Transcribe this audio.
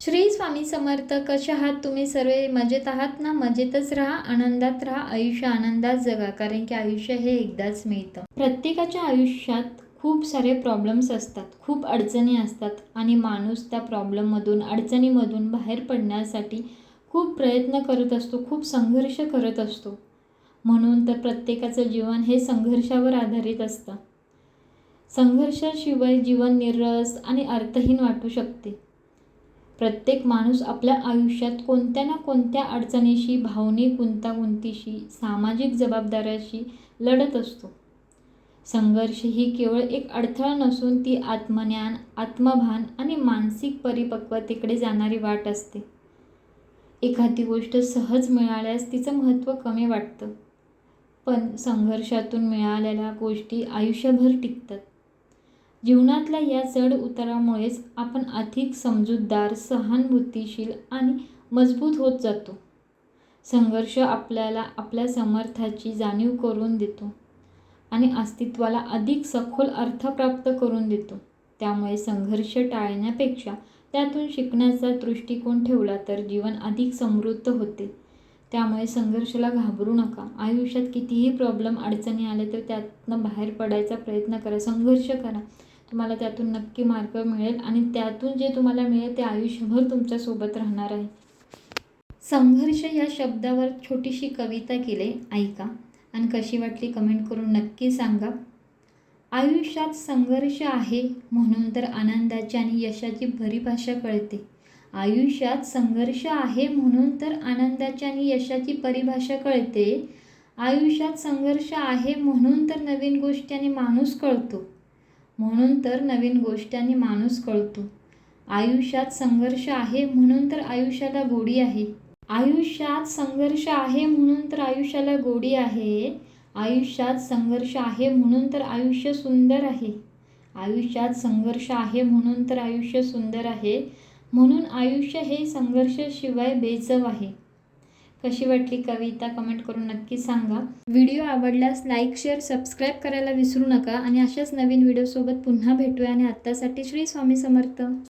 श्री स्वामी समर्थ कसे आहात तुम्ही सर्व? मजेत आहात ना? मजेतच राहा आनंदात राहा आयुष्य आनंदात जगा कारण की आयुष्य हे एकदाच मिळतं. प्रत्येकाच्या आयुष्यात खूप सारे प्रॉब्लेम्स असतात खूप अडचणी असतात आणि माणूस त्या प्रॉब्लेममधून अडचणीमधून बाहेर पडण्यासाठी खूप प्रयत्न करत असतो खूप संघर्ष करत असतो. म्हणून तर प्रत्येकाचं जीवन हे संघर्षावर आधारित असतं. संघर्षाशिवाय जीवन निरस आणि अर्थहीन वाटू शकते. प्रत्येक माणूस आपल्या आयुष्यात कोणत्या ना कोणत्या अडचणीशी भावनिक गुंतागुंतीशी सामाजिक जबाबदाऱ्याशी लढत असतो. संघर्ष ही केवळ एक अडथळा नसून ती आत्मज्ञान आत्मभान आणि मानसिक परिपक्वतेकडे जाणारी वाट असते. एखादी गोष्ट सहज मिळाल्यास तिचं महत्त्व कमी वाटतं. पण संघर्षातून मिळालेल्या गोष्टी आयुष्यभर टिकतात. जीवनातल्या या चढ उतारामुळेच आपण अधिक समजूतदार सहानुभूतीशील आणि मजबूत होत जातो. संघर्ष आपल्याला आपल्या समर्थाची जाणीव करून देतो आणि अस्तित्वाला अधिक सखोल अर्थ प्राप्त करून देतो. त्यामुळे संघर्ष टाळण्यापेक्षा त्यातून शिकण्याचा दृष्टिकोन ठेवला तर जीवन अधिक समृद्ध होते. त्यामुळे संघर्षाला घाबरू नका. आयुष्यात कितीही प्रॉब्लेम अडचणी आले तर त्यातनं बाहेर पडायचा प्रयत्न करा. संघर्ष करा. तुम्हाला त्यातून नक्की मार्ग मिळेल आणि त्यातून जे तुम्हाला मिळेल ते आयुष्यभर तुमच्यासोबत राहणार आहे. संघर्ष या शब्दावर छोटीशी कविता केली ऐका आणि कशी वाटली कमेंट करून नक्की सांगा. आयुष्यात संघर्ष आहे म्हणून तर आनंदाची आणि यशाची परिभाषा कळते. आयुष्यात संघर्ष आहे म्हणून तर आनंदाची आणि यशाची परिभाषा कळते. आयुष्यात संघर्ष आहे म्हणून तर नवीन गोष्टी आणि माणूस कळतो. म्हणून तर नवीन गोष्टी माणूस कळतो. आयुष्यात संघर्ष आहे म्हणून तर आयुष्याला गोडी आहे. आयुष्यात संघर्ष आहे म्हणून तर आयुष्याला गोडी आहे. आयुष्यात संघर्ष आहे म्हणून तर आयुष्य सुंदर आहे. आयुष्यात संघर्ष आहे म्हणून तर आयुष्य सुंदर आहे. म्हणून आयुष्य हे संघर्षाशिवाय बेचव आहे. कशी वाटली कविता कमेंट करून नक्की सांगा. व्हिडिओ आवडल्यास लाईक शेअर सबस्क्राईब करायला विसरू नका. आणि अशाच नवीन व्हिडिओसोबत पुन्हा भेटूया. आणि आत्तासाठी श्री स्वामी समर्थ.